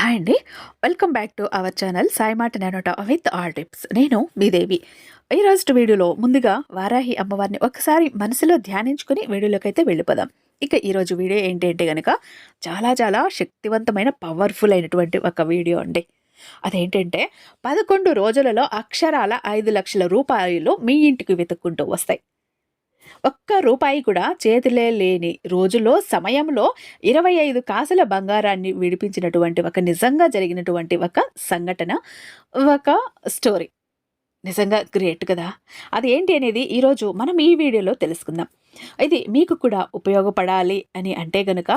Hi అండి. Welcome back to our channel సాయిమాట నేనోట with all tips. నేను మీ దేవి. ఈ రోజు వీడియోలో ముందుగా వారాహి అమ్మవారిని ఒకసారి మనసులో ధ్యానించుకుని వీడియోలోకి అయితే వెళ్ళిపోదాం. ఇక ఈరోజు వీడియో ఏంటంటే కనుక చాలా చాలా శక్తివంతమైన పవర్ఫుల్ అయినటువంటి ఒక వీడియో అండి. అదేంటంటే పదకొండు రోజులలో అక్షరాల ఐదు లక్షల రూపాయలు మీ ఇంటికి వెతుక్కుంటూ వస్తాయి. ఒక్క రూపాయి కూడా చేతిలే లేని రోజులో సమయంలో ఇరవై ఐదు కాసుల బంగారాన్ని విడిపించినటువంటి ఒక నిజంగా జరిగినటువంటి ఒక సంఘటన ఒక స్టోరీ. నిజంగా గ్రేట్ కదా. అది ఏంటి అనేది ఈరోజు మనం ఈ వీడియోలో తెలుసుకుందాం. ఇది మీకు కూడా ఉపయోగపడాలి అని అంటే గనుక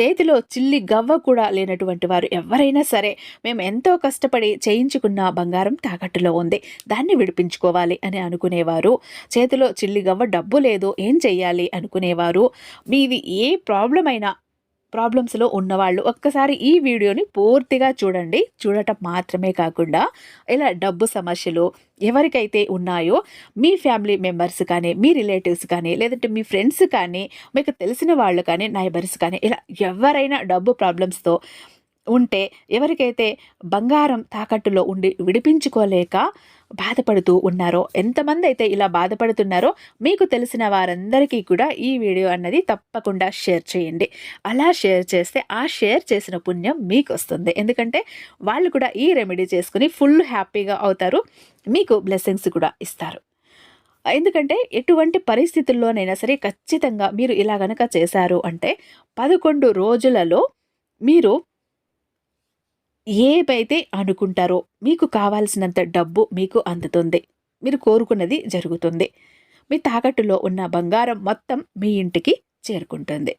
చేతిలో చిల్లి గవ్వ కూడా లేనటువంటి వారు ఎవరైనా సరే మేము ఎంతో కష్టపడి చేయించుకున్న బంగారం తాకట్టులో ఉంది. దాన్ని విడిపించుకోవాలి అని అనుకునేవారు. చేతిలో చిల్లి గవ్వ డబ్బు లేదు ఏం చెయ్యాలి అనుకునేవారు. మీది ఏ ప్రాబ్లం అయినా ప్రాబ్లమ్స్లో ఉన్నవాళ్ళు ఒక్కసారి ఈ వీడియోని పూర్తిగా చూడండి. చూడటం మాత్రమే కాకుండా ఇలా డబ్బు సమస్యలు ఎవరికైతే ఉన్నాయో మీ ఫ్యామిలీ మెంబర్స్ కానీ మీ రిలేటివ్స్ కానీ లేదంటే మీ ఫ్రెండ్స్ కానీ మీకు తెలిసిన వాళ్ళు కానీ నైబర్స్ కానీ ఇలా ఎవరైనా డబ్బు ప్రాబ్లమ్స్తో ఉంటే ఎవరికైతే బంగారం తాకట్టులో ఉండి విడిపించుకోలేక బాధపడుతూ ఉన్నారో ఎంతమంది అయితే ఇలా బాధపడుతున్నారో మీకు తెలిసిన వారందరికీ కూడా ఈ వీడియో అన్నది తప్పకుండా షేర్ చేయండి. అలా షేర్ చేస్తే ఆ షేర్ చేసిన పుణ్యం మీకు వస్తుంది ఎందుకంటే వాళ్ళు కూడా ఈ రెమెడీ చేసుకుని ఫుల్ హ్యాపీగా అవుతారు మీకు బ్లెస్సింగ్స్ కూడా ఇస్తారు. ఎందుకంటే ఎటువంటి పరిస్థితుల్లోనైనా సరే ఖచ్చితంగా మీరు ఇలా గనక చేశారు అంటే పదకొండు రోజులలో మీరు ఏవైతే అనుకుంటారో మీకు కావాల్సినంత డబ్బు మీకు అందుతుంది. మీరు కోరుకున్నది జరుగుతుంది. మీ తాకట్టులో ఉన్న బంగారం మొత్తం మీ ఇంటికి చేరుకుంటుంది.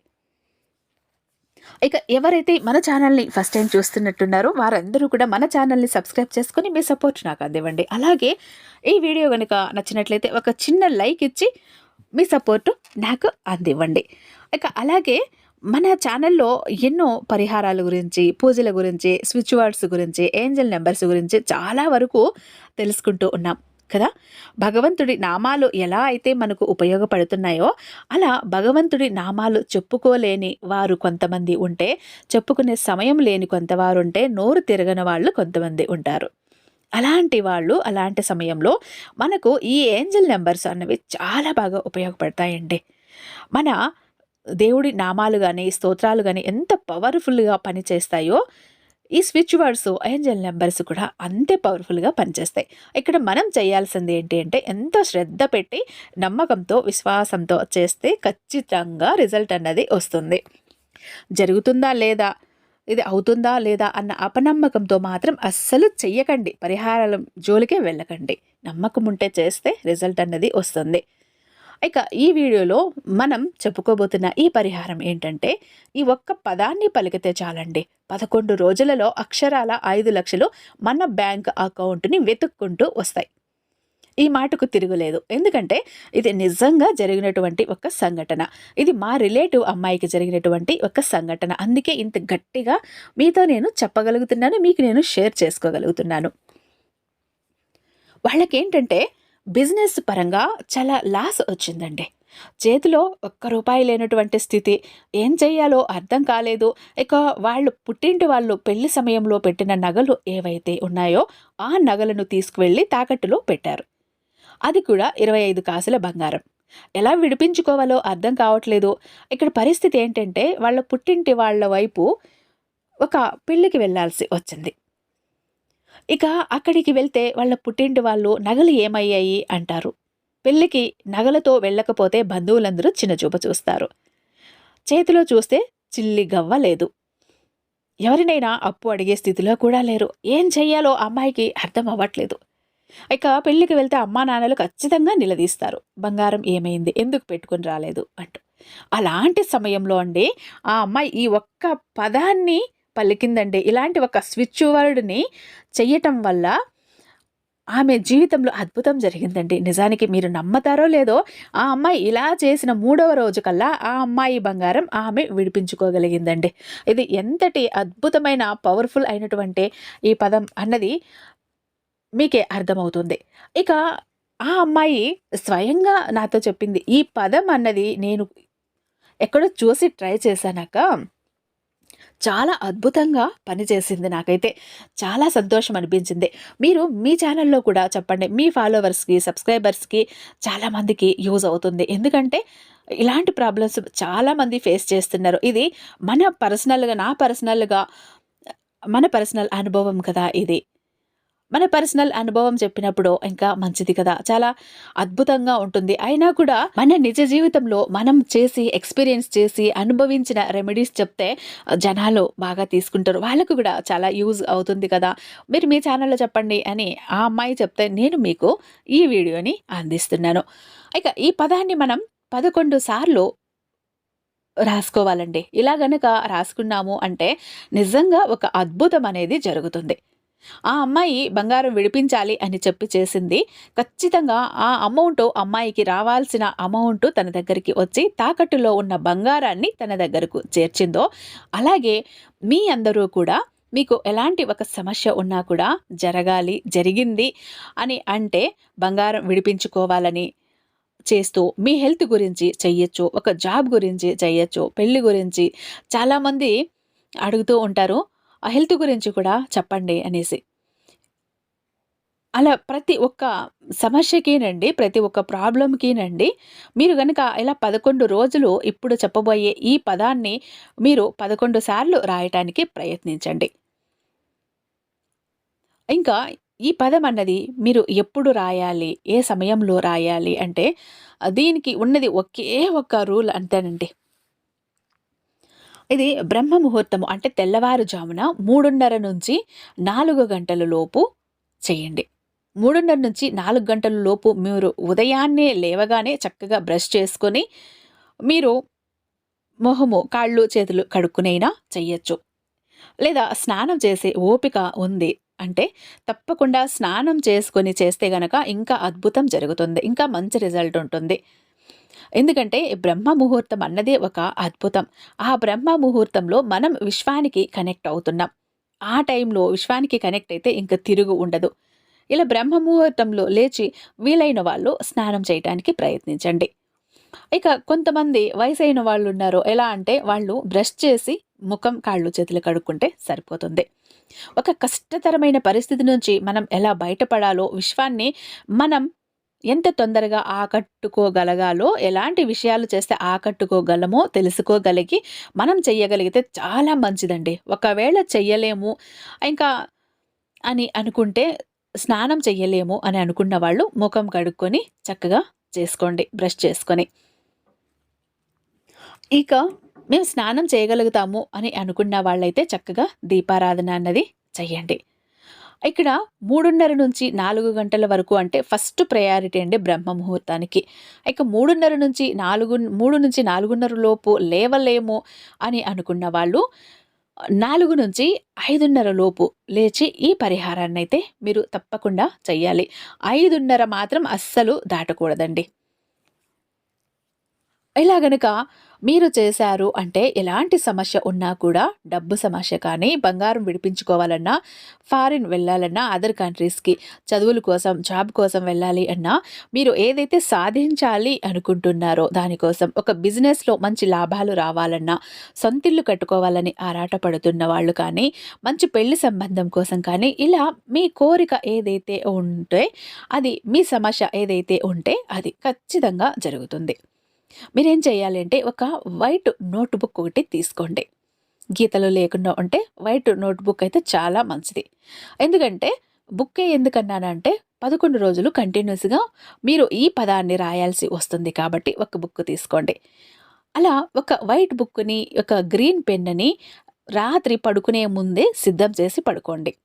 ఇక ఎవరైతే మన ఛానల్ని ఫస్ట్ టైం చూస్తున్నట్టున్నారో వారందరూ కూడా మన ఛానల్ని సబ్స్క్రైబ్ చేసుకుని మీ సపోర్ట్ నాకు అందివ్వండి. అలాగే ఈ వీడియో కనుక నచ్చినట్లయితే ఒక చిన్న లైక్ ఇచ్చి మీ సపోర్టు నాకు అందివ్వండి. ఇక అలాగే మన ఛానల్లో ఎన్నో పరిహారాల గురించి పూజల గురించి స్విచ్ వర్డ్స్ గురించి ఏంజల్ నెంబర్స్ గురించి చాలా వరకు తెలుసుకుంటూ ఉన్నాం కదా? భగవంతుడి నామాలు ఎలా అయితే మనకు ఉపయోగపడుతున్నాయో అలా భగవంతుడి నామాలు చెప్పుకోలేని వారు కొంతమంది ఉంటే చెప్పుకునే సమయం లేని కొంతవారు ఉంటే నోరు తిరగని వాళ్ళు కొంతమంది ఉంటారు. అలాంటి వాళ్ళు అలాంటి సమయంలో మనకు ఈ ఏంజల్ నెంబర్స్ అన్నవి చాలా బాగా ఉపయోగపడతాయండి. మన దేవుడి నామాలు కానీ స్తోత్రాలు కానీ ఎంత పవర్ఫుల్గా పనిచేస్తాయో ఈ స్విచ్ వర్డ్స్ ఏంజల్ నెంబర్స్ కూడా అంతే పవర్ఫుల్గా పనిచేస్తాయి. ఇక్కడ మనం చేయాల్సింది ఏంటి అంటే ఎంతో శ్రద్ధ పెట్టి నమ్మకంతో విశ్వాసంతో చేస్తే ఖచ్చితంగా రిజల్ట్ అన్నది వస్తుంది. జరుగుతుందా లేదా ఇది అవుతుందా లేదా అన్న అపనమ్మకంతో మాత్రం అస్సలు చెయ్యకండి. పరిహారాల జోలికే వెళ్ళకండి. నమ్మకం ఉంటే చేస్తే రిజల్ట్ అన్నది వస్తుంది. ఇక ఈ వీడియోలో మనం చెప్పుకోబోతున్న ఈ పరిహారం ఏంటంటే ఈ ఒక్క పదాన్ని పలికితే చాలండి. పదకొండు రోజులలో అక్షరాల ఐదు లక్షలు మన బ్యాంక్ అకౌంట్ని వెతుక్కుంటూ వస్తాయి. ఈ మాటకు తిరుగులేదు. ఎందుకంటే ఇది నిజంగా జరిగినటువంటి ఒక సంఘటన. ఇది మా రిలేటివ్ అమ్మాయికి జరిగినటువంటి ఒక సంఘటన. అందుకే ఇంత గట్టిగా మీతో నేను చెప్పగలుగుతున్నాను మీకు నేను షేర్ చేసుకోగలుగుతున్నాను. వాళ్ళకేంటంటే బిజినెస్ పరంగా చాలా లాస్ వచ్చిందండి. చేతిలో ఒక్క రూపాయి లేనటువంటి స్థితి ఏం చేయాలో అర్థం కాలేదు. ఇక వాళ్ళు పుట్టింటి వాళ్ళు పెళ్ళి సమయంలో పెట్టిన నగలు ఏవైతే ఉన్నాయో ఆ నగలను తీసుకువెళ్ళి తాకట్టులో పెట్టారు. అది కూడా ఇరవై ఐదు కాసుల బంగారం. ఎలా విడిపించుకోవాలో అర్థం కావట్లేదు. ఇక్కడ పరిస్థితి ఏంటంటే వాళ్ళ పుట్టింటి వాళ్ళ వైపు ఒక పెళ్ళికి వెళ్ళాల్సి వచ్చింది. ఇక అక్కడికి వెళ్తే వాళ్ళ పుట్టింటి వాళ్ళు నగలు ఏమయ్యాయి అంటారు. పెళ్ళికి నగలతో వెళ్ళకపోతే బంధువులందరూ చిన్నచూప చూస్తారు. చేతిలో చూస్తే చిల్లి గవ్వ లేదు. ఎవరినైనా అప్పు అడిగే స్థితిలో కూడా లేరు. ఏం చెయ్యాలో అమ్మాయికి అర్థం అవ్వట్లేదు. ఇక పెళ్ళికి వెళ్తే అమ్మా నాన్నలు ఖచ్చితంగా నిలదీస్తారు. బంగారం ఏమైంది? ఎందుకు పెట్టుకుని రాలేదు? అంటూ. అలాంటి సమయంలో అండి ఆ అమ్మాయి ఈ ఒక్క పదాన్ని పలికిందండి. ఇలాంటి ఒక స్విచ్ వర్డ్ని చెయ్యటం వల్ల ఆమె జీవితంలో అద్భుతం జరిగిందండి. నిజానికి మీరు నమ్మతారో లేదో ఆ అమ్మాయి ఇలా చేసిన మూడవ రోజు కల్లా ఆ అమ్మాయి బంగారం ఆమె విడిపించుకోగలిగిందండి. ఇది ఎంతటి అద్భుతమైన పవర్ఫుల్ అయినటువంటి ఈ పదం అన్నది మీకే అర్థమవుతుంది. ఇక ఆ అమ్మాయి స్వయంగా నాతో చెప్పింది ఈ పదం అన్నది నేను ఎక్కడో చూసి ట్రై చేశానాక చాలా అద్భుతంగా పనిచేసింది నాకైతే. చాలా సంతోషం అనిపించింది మీరు మీ ఛానల్లో కూడా చెప్పండి. మీ ఫాలోవర్స్కి సబ్స్క్రైబర్స్కి చాలామందికి యూజ్ అవుతుంది. ఎందుకంటే ఇలాంటి ప్రాబ్లమ్స్ చాలామంది ఫేస్ చేస్తున్నారు. ఇది మన పర్సనల్గా నా పర్సనల్గా మన పర్సనల్ అనుభవం కదా ఇది. మన పర్సనల్ అనుభవం చెప్పినప్పుడు ఇంకా మంచిది కదా. చాలా అద్భుతంగా ఉంటుంది. అయినా కూడా మన నిజ జీవితంలో మనం చేసి ఎక్స్పీరియన్స్ చేసి అనుభవించిన రెమెడీస్ చెప్తే జనాలు బాగా తీసుకుంటారు. వాళ్ళకు కూడా చాలా యూజ్ అవుతుంది కదా. మీరు మీ ఛానల్లో చెప్పండి అని ఆ అమ్మాయి చెప్తే నేను మీకు ఈ వీడియోని అందిస్తున్నాను. ఇక ఈ పదాన్ని మనం పదకొండు సార్లు రాసుకోవాలండి. ఇలా గనక రాసుకున్నాము అంటే నిజంగా ఒక అద్భుతం అనేది జరుగుతుంది. ఆ అమ్మాయి బంగారం విడిపించాలి అని చెప్పి చేసింది. ఖచ్చితంగా ఆ అమౌంట్ అమ్మాయికి రావాల్సిన అమౌంట్ తన దగ్గరికి వచ్చి తాకట్టులో ఉన్న బంగారాన్ని తన దగ్గరకు చేర్చిందో. అలాగే మీ అందరూ కూడా మీకు ఎలాంటి ఒక సమస్య ఉన్నా కూడా జరగాలి జరిగింది అని అంటే బంగారం విడిపించుకోవాలని చేస్తూ మీ హెల్త్ గురించి చెయ్యొచ్చు ఒక జాబ్ గురించి చెయ్యొచ్చు పెళ్ళి గురించి చాలామంది అడుగుతూ ఉంటారు. హెల్త్ గురించి కూడా చెప్పండి అనేసి. అలా ప్రతి ఒక్క సమస్యకినండి ప్రతి ఒక్క ప్రాబ్లంకినండి మీరు కనుక ఇలా పదకొండు రోజులు ఇప్పుడు చెప్పబోయే ఈ పదాన్ని మీరు పదకొండు సార్లు రాయటానికి ప్రయత్నించండి. ఇంకా ఈ పదం అన్నది మీరు ఎప్పుడు రాయాలి ఏ సమయంలో రాయాలి అంటే దీనికి ఉన్నది ఒకే ఒక్క రూల్ అంతేనండి. ఇది బ్రహ్మ ముహూర్తము అంటే తెల్లవారుజామున మూడున్నర నుంచి నాలుగు గంటల లోపు చేయండి. మూడున్నర నుంచి నాలుగు గంటల లోపు మీరు ఉదయాన్నే లేవగానే చక్కగా బ్రష్ చేసుకొని మీరు మొహము కాళ్ళు చేతులు కడుక్కునైనా చెయ్యొచ్చు. లేదా స్నానం చేసే ఓపిక ఉంది అంటే తప్పకుండా స్నానం చేసుకొని చేస్తే గనక ఇంకా అద్భుతం జరుగుతుంది. ఇంకా మంచి రిజల్ట్ ఉంటుంది. ఎందుకంటే బ్రహ్మ ముహూర్తం అన్నదే ఒక అద్భుతం. ఆ బ్రహ్మ ముహూర్తంలో మనం విశ్వానికి కనెక్ట్ అవుతున్నాం. ఆ టైంలో విశ్వానికి కనెక్ట్ అయితే ఇంకా తిరుగు ఉండదు. ఇలా బ్రహ్మ ముహూర్తంలో లేచి వీలైన వాళ్ళు స్నానం చేయడానికి ప్రయత్నించండి. ఇక కొంతమంది వయసైన వాళ్ళు ఉన్నారు ఎలా అంటే వాళ్ళు బ్రష్ చేసి ముఖం కాళ్ళు చేతులు కడుక్కుంటే సరిపోతుంది. ఒక కష్టతరమైన పరిస్థితి నుంచి మనం ఎలా బయటపడాలో విశ్వాన్ని మనం ఎంత తొందరగా ఆకట్టుకోగలగాలో ఎలాంటి విషయాలు చేస్తే ఆకట్టుకోగలమో తెలుసుకోగలిగి మనం చెయ్యగలిగితే చాలా మంచిదండి. ఒకవేళ చెయ్యలేము ఇంకా అని అనుకుంటే స్నానం చెయ్యలేము అని అనుకున్న వాళ్ళు ముఖం కడుక్కొని చక్కగా చేసుకోండి బ్రష్ చేసుకొని. ఇక మేము స్నానం చేయగలుగుతాము అని అనుకున్న వాళ్ళైతే చక్కగా దీపారాధన అన్నది చెయ్యండి. ఇక్కడ మూడున్నర నుంచి నాలుగు గంటల వరకు అంటే ఫస్ట్ ప్రయారిటీ అండి బ్రహ్మ ముహూర్తానికి ఇక మూడున్నర నుంచి నాలుగు మూడు నుంచి నాలుగున్నర లోపు లేవలేము అని అనుకున్న వాళ్ళు నాలుగు నుంచి ఐదున్నర లోపు లేచి ఈ పరిహారాన్ని అయితే మీరు తప్పకుండా చెయ్యాలి. ఐదున్నర మాత్రం అస్సలు దాటకూడదండి. ఇలా గనుక మీరు చేశారు అంటే ఎలాంటి సమస్య ఉన్నా కూడా డబ్బు సమస్య కానీ బంగారం విడిపించుకోవాలన్నా ఫారిన్ వెళ్ళాలన్నా అదర్ కంట్రీస్కి చదువుల కోసం జాబ్ కోసం వెళ్ళాలి అన్నా మీరు ఏదైతే సాధించాలి అనుకుంటున్నారో దానికోసం ఒక బిజినెస్లో మంచి లాభాలు రావాలన్నా సొంతిల్లు కట్టుకోవాలని ఆరాటపడుతున్న వాళ్ళు కానీ మంచి పెళ్ళి సంబంధం కోసం కానీ ఇలా మీ కోరిక ఏదైతే ఉంటే అది మీ సమస్య ఏదైతే ఉంటే అది ఖచ్చితంగా జరుగుతుంది. మీరేం చేయాలి అంటే ఒక వైట్ నోట్బుక్ ఒకటి తీసుకోండి. గీతలు లేకుండా ఉంటే వైట్ నోట్బుక్ అయితే చాలా మంచిది. ఎందుకంటే బుక్కే ఎందుకన్నానంటే పదకొండు రోజులు కంటిన్యూస్గా మీరు ఈ పదాన్ని రాయాల్సి వస్తుంది కాబట్టి ఒక బుక్ తీసుకోండి. అలా ఒక వైట్ బుక్ని ఒక గ్రీన్ పెన్ని రాత్రి పడుకునే ముందే సిద్ధం చేసి పడుకోండి.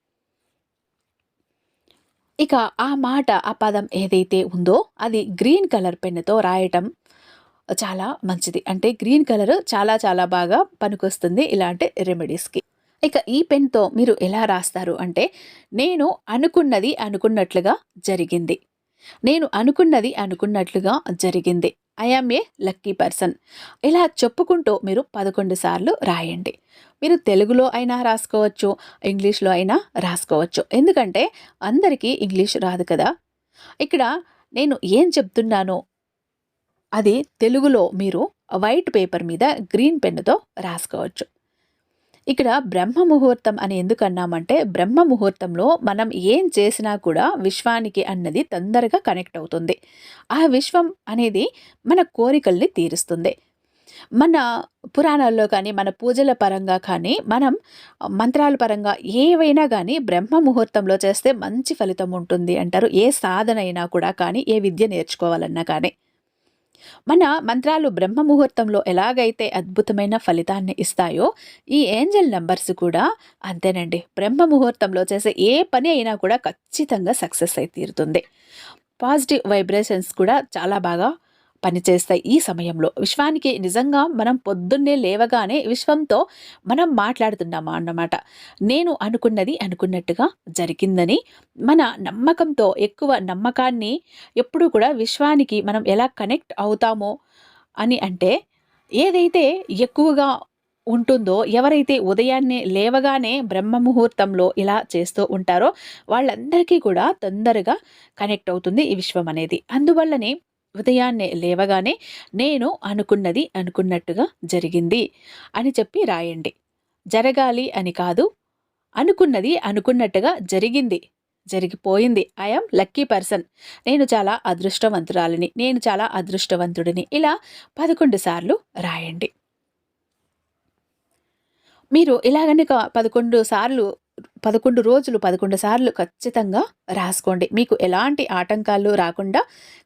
ఇక ఆ మాట ఆ పదం ఏదైతే ఉందో అది గ్రీన్ కలర్ పెన్నుతో రాయటం చాలా మంచిది. అంటే గ్రీన్ కలర్ చాలా చాలా బాగా పనికొస్తుంది ఇలాంటి రెమెడీస్కి. ఇక ఈ పెన్తో మీరు ఎలా రాస్తారు అంటే నేను అనుకున్నది అనుకున్నట్లుగా జరిగింది. నేను అనుకున్నది అనుకున్నట్లుగా జరిగింది. I am a lucky person. ఇలా చెప్పుకుంటూ మీరు పదకొండు సార్లు రాయండి. మీరు తెలుగులో అయినా రాసుకోవచ్చు ఇంగ్లీష్లో అయినా రాసుకోవచ్చు. ఎందుకంటే అందరికీ ఇంగ్లీష్ రాదు కదా. ఇక్కడ నేను ఏం చెప్తున్నానో అది తెలుగులో మీరు వైట్ పేపర్ మీద గ్రీన్ పెన్నుతో రాసుకోవచ్చు. ఇక్కడ బ్రహ్మ ముహూర్తం అని ఎందుకు అన్నామంటే బ్రహ్మ ముహూర్తంలో మనం ఏం చేసినా కూడా విశ్వానికి అన్నది తొందరగా కనెక్ట్ అవుతుంది. ఆ విశ్వం అనేది మన కోరికల్ని తీరుస్తుంది. మన పురాణాల్లో కానీ మన పూజల పరంగా కానీ మనం మంత్రాల పరంగా ఏవైనా కానీ బ్రహ్మ ముహూర్తంలో చేస్తే మంచి ఫలితం ఉంటుంది అంటారు. ఏ సాధన అయినా కూడా కానీ ఏ విద్య నేర్చుకోవాలన్నా కానీ. మన మంత్రాలు బ్రహ్మ ముహూర్తంలో ఎలాగైతే అద్భుతమైన ఫలితాన్ని ఇస్తాయో ఈ ఏంజల్ నంబర్స్ కూడా అంతేనండి. బ్రహ్మ ముహూర్తంలో చేసే ఏ పని అయినా కూడా ఖచ్చితంగా సక్సెస్ అయి తీరుతుంది. పాజిటివ్ వైబ్రేషన్స్ కూడా చాలా బాగా పనిచేస్తాయి ఈ సమయంలో. విశ్వానికి నిజంగా మనం పొద్దున్నే లేవగానే విశ్వంతో మనం మాట్లాడుతున్నామా అన్నమాట. నేను అనుకున్నది అనుకున్నట్టుగా జరిగిందని మన నమ్మకంతో ఎక్కువ నమ్మకాన్ని ఎప్పుడు కూడా విశ్వానికి మనం ఎలా కనెక్ట్ అవుతామో అని అంటే ఏదైతే ఎక్కువగా ఉంటుందో ఎవరైతే ఉదయాన్నే లేవగానే బ్రహ్మ ముహూర్తంలో ఇలా చేస్తూ ఉంటారో వాళ్ళందరికీ కూడా తొందరగా కనెక్ట్ అవుతుంది ఈ విశ్వం అనేది. అందువల్లనే ఉదయాన్నే లేవగానే నేను అనుకున్నది అనుకున్నట్టుగా జరిగింది అని చెప్పి రాయండి. జరగాలి అని కాదు అనుకున్నది అనుకున్నట్టుగా జరిగింది జరిగిపోయింది. ఐఎమ్ లక్కీ పర్సన్ నేను చాలా అదృష్టవంతురాలిని నేను చాలా అదృష్టవంతుడిని. ఇలా పదకొండు సార్లు రాయండి. మీరు ఇలాగనే పదకొండు సార్లు పదకొండు రోజులు పదకొండు సార్లు ఖచ్చితంగా రాసుకోండి. మీకు ఎలాంటి ఆటంకాలు రాకుండా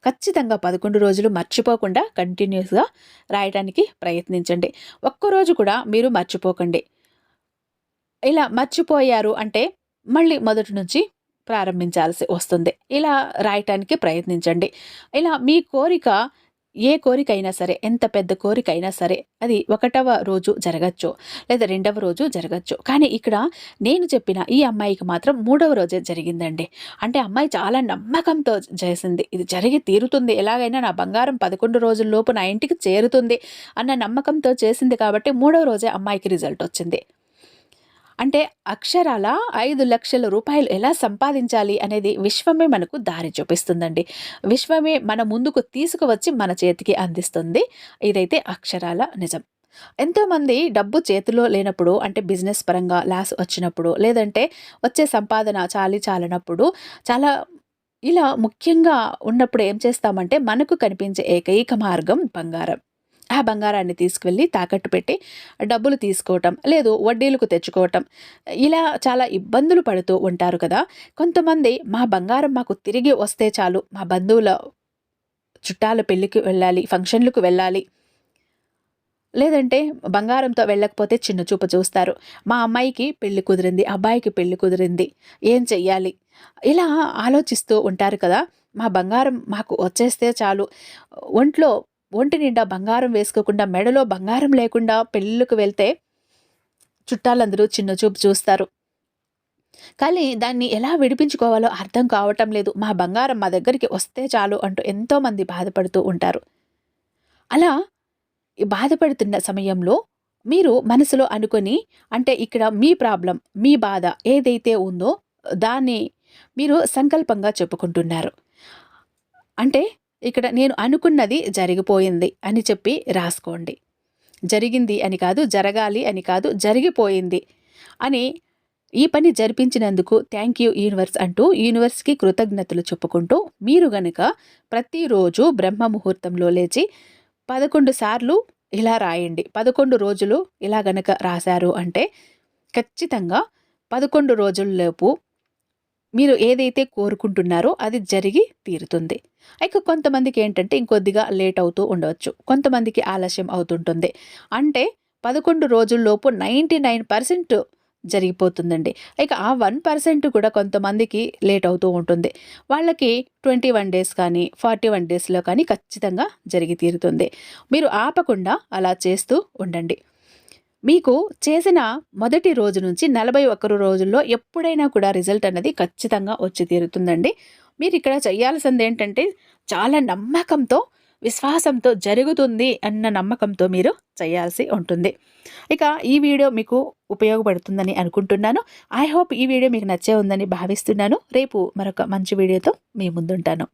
ఖచ్చితంగా పదకొండు రోజులు మర్చిపోకుండా కంటిన్యూస్గా రాయడానికి ప్రయత్నించండి. ఒక్కరోజు కూడా మీరు మర్చిపోకండి. ఇలా మర్చిపోయారు అంటే మళ్ళీ మొదటి నుంచి ప్రారంభించాల్సి వస్తుంది. ఇలా రాయటానికి ప్రయత్నించండి. ఇలా మీ కోరిక ఏ కోరికైనా సరే ఎంత పెద్ద కోరికైనా సరే అది ఒకటవ రోజు జరగచ్చు లేదా రెండవ రోజు జరగచ్చు. కానీ ఇక్కడ నేను చెప్పిన ఈ అమ్మాయికి మాత్రం మూడవ రోజే జరిగిందండి. అంటే అమ్మాయి చాలా నమ్మకంతో చేసింది. ఇది జరిగి తీరుతుంది. ఎలాగైనా నా బంగారం పదకొండు రోజుల లోపు నా ఇంటికి చేరుతుంది అన్న నమ్మకంతో చేసింది కాబట్టి మూడవ రోజే అమ్మాయికి రిజల్ట్ వచ్చింది. అంటే అక్షరాల ఐదు లక్షల రూపాయలు ఎలా సంపాదించాలి అనేది విశ్వమే మనకు దారి చూపిస్తుందండి. విశ్వమే మన ముందుకు తీసుకువచ్చి మన చేతికి అందిస్తుంది. ఇదైతే అక్షరాల నిజం. ఎంతోమంది డబ్బు చేతిలో లేనప్పుడు అంటే బిజినెస్ పరంగా లాస్ వచ్చినప్పుడు లేదంటే వచ్చే సంపాదన చాలి చాలినప్పుడు చాలా ఇలా ముఖ్యంగా ఉన్నప్పుడు ఏం చేస్తామంటే మనకు కనిపించే ఏకైక మార్గం బంగారం. ఆ బంగారాన్ని తీసుకువెళ్ళి తాకట్టు పెట్టి డబ్బులు తీసుకోవటం లేదు వడ్డీలకు తెచ్చుకోవటం ఇలా చాలా ఇబ్బందులు పడుతూ ఉంటారు కదా. కొంతమంది మా బంగారం మాకు తిరిగి వస్తే చాలు మా బంధువుల చుట్టాల పెళ్ళికి వెళ్ళాలి ఫంక్షన్లకు వెళ్ళాలి. లేదంటే బంగారంతో వెళ్ళకపోతే చిన్న చూపు చూస్తారు. మా అమ్మాయికి పెళ్ళి కుదిరింది అబ్బాయికి పెళ్ళి కుదిరింది ఏం చెయ్యాలి? ఇలా ఆలోచిస్తూ ఉంటారు కదా. మా బంగారం మాకు వచ్చేస్తే చాలు. ఒంట్లో ఒంటి నిండా బంగారం వేసుకోకుండా మెడలో బంగారం లేకుండా పెళ్ళిళ్ళకు వెళ్తే చుట్టాలందరూ చిన్న చూపు చూస్తారు. కానీ దాన్ని ఎలా విడిపించుకోవాలో అర్థం కావటం లేదు. మా బంగారం మా దగ్గరికి వస్తే చాలు అంటూ ఎంతోమంది బాధపడుతూ ఉంటారు. అలా బాధపడుతున్న సమయంలో మీరు మనసులో అనుకొని అంటే ఇక్కడ మీ ప్రాబ్లం మీ బాధ ఏదైతే ఉందో దాన్ని మీరు సంకల్పంగా చెప్పుకుంటున్నారు. అంటే ఇక్కడ నేను అనుకున్నది జరిగిపోయింది అని చెప్పి రాసుకోండి. జరిగింది అని కాదు జరగాలి అని కాదు జరిగిపోయింది అని ఈ పని జరిపించినందుకు థ్యాంక్ యూ యూనివర్స్ అంటూ యూనివర్స్కి కృతజ్ఞతలు చెప్పుకుంటూ మీరు గనుక ప్రతిరోజు బ్రహ్మ ముహూర్తంలో లేచి పదకొండు సార్లు ఇలా రాయండి. పదకొండు రోజులు ఇలా గనక రాశారు అంటే ఖచ్చితంగా పదకొండు రోజుల్లోపు మీరు ఏదైతే కోరుకుంటున్నారో అది జరిగి తీరుతుంది. ఇక కొంతమందికి ఏంటంటే ఇంకొద్దిగా లేట్ అవుతూ ఉండవచ్చు. కొంతమందికి ఆలస్యం అవుతుంటుంది. అంటే పదకొండు రోజుల్లోపు నైంటీ నైన్ పర్సెంట్ జరిగిపోతుందండి. ఇక ఆ వన్ పర్సెంట్ కూడా కొంతమందికి లేట్ అవుతూ ఉంటుంది. వాళ్ళకి ట్వంటీ వన్ డేస్ కానీ ఫార్టీ వన్ డేస్లో కానీ ఖచ్చితంగా జరిగి తీరుతుంది. మీరు ఆపకుండా అలా చేస్తూ ఉండండి. మీకు చేసిన మొదటి రోజు నుంచి నలభై ఒక్క రోజుల్లో ఎప్పుడైనా కూడా రిజల్ట్ అనేది ఖచ్చితంగా వచ్చి తీరుతుందండి. మీరు ఇక్కడ చేయాల్సింది ఏంటంటే చాలా నమ్మకంతో విశ్వాసంతో జరుగుతుంది అన్న నమ్మకంతో మీరు చేయాల్సి ఉంటుంది. ఇక ఈ వీడియో మీకు ఉపయోగపడుతుందని అనుకుంటున్నాను. ఐ హోప్ ఈ వీడియో మీకు నచ్చే ఉందని భావిస్తున్నాను. రేపు మరొక మంచి వీడియోతో మీ ముందుంటాను.